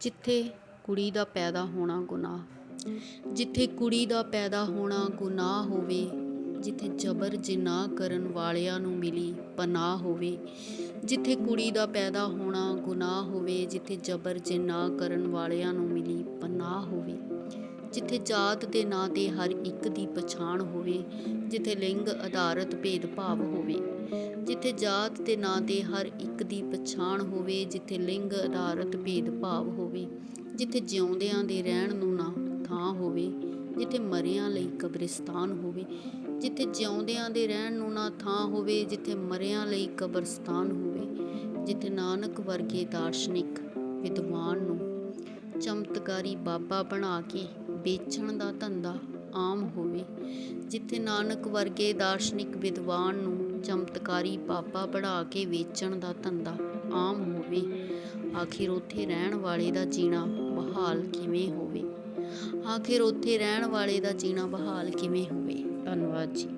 ਜਿੱਥੇ ਕੁੜੀ ਦਾ ਪੈਦਾ ਹੋਣਾ ਗੁਨਾਹ, ਜਿੱਥੇ ਕੁੜੀ ਦਾ ਪੈਦਾ ਹੋਣਾ ਗੁਨਾਹ ਹੋਵੇ, ਜਿੱਥੇ ਜ਼ਬਰ ਜਿਨਾਹ ਕਰਨ ਵਾਲਿਆਂ ਨੂੰ ਮਿਲੀ ਪਨਾਹ ਹੋਵੇ, ਜਿੱਥੇ ਕੁੜੀ ਦਾ ਪੈਦਾ ਹੋਣਾ ਗੁਨਾਹ ਹੋਵੇ, ਜਿੱਥੇ ਜ਼ਬਰ ਜਿਨਾਹ ਕਰਨ ਵਾਲਿਆਂ ਨੂੰ ਮਿਲੀ ਪਨਾਹ ਜਿੱਥੇ ਜਾਤ ਦੇ ਨਾਂ ਤੇ ਹਰ ਇੱਕ ਦੀ ਪਛਾਣ ਹੋਵੇ, ਜਿੱਥੇ ਲਿੰਗ ਆਧਾਰਿਤ ਭੇਦਭਾਵ ਹੋਵੇ, ਜਿੱਥੇ ਜਾਤ ਦੇ ਨਾਂ ਤੇ ਹਰ ਇੱਕ ਦੀ ਪਛਾਣ ਹੋਵੇ, ਜਿੱਥੇ ਲਿੰਗ ਆਧਾਰਿਤ ਭੇਦਭਾਵ ਹੋਵੇ, ਜਿੱਥੇ ਜਿਉਂਦਿਆਂ ਦੇ ਰਹਿਣ ਨੂੰ ਨਾ ਥਾਂ ਹੋਵੇ, ਜਿੱਥੇ ਮਰਿਆਂ ਲਈ ਕਬਰਿਸਤਾਨ ਹੋਵੇ, ਜਿੱਥੇ ਜਿਉਂਦਿਆਂ ਦੇ ਰਹਿਣ ਨੂੰ ਨਾ ਥਾਂ ਹੋਵੇ, ਜਿੱਥੇ ਮਰਿਆਂ ਲਈ ਕਬਰਸਤਾਨ ਹੋਵੇ, ਜਿੱਥੇ ਨਾਨਕ ਵਰਗੇ ਦਾਰਸ਼ਨਿਕ ਵਿਦਵਾਨ ਨੂੰ ਚਮਤਕਾਰੀ ਬਾਬਾ ਬਣਾ ਕੇ ਵੇਚਣ ਦਾ ਧੰਦਾ ਆਮ ਹੋਵੇ, ਜਿੱਥੇ ਨਾਨਕ ਵਰਗੇ ਦਾਰਸ਼ਨਿਕ ਵਿਦਵਾਨ ਨੂੰ ਚਮਤਕਾਰੀ ਬਾਬਾ ਬਣਾ ਕੇ ਵੇਚਣ ਦਾ ਧੰਦਾ ਆਮ ਹੋਵੇ, ਆਖਿਰ ਉੱਥੇ ਰਹਿਣ ਵਾਲੇ ਦਾ ਜੀਣਾ ਬਹਾਲ ਕਿਵੇਂ ਹੋਵੇ? ਆਖਿਰ ਉੱਥੇ ਰਹਿਣ ਵਾਲੇ ਦਾ ਜੀਣਾ ਬਹਾਲ ਕਿਵੇਂ ਹੋਵੇ? ਧੰਨਵਾਦ ਜੀ।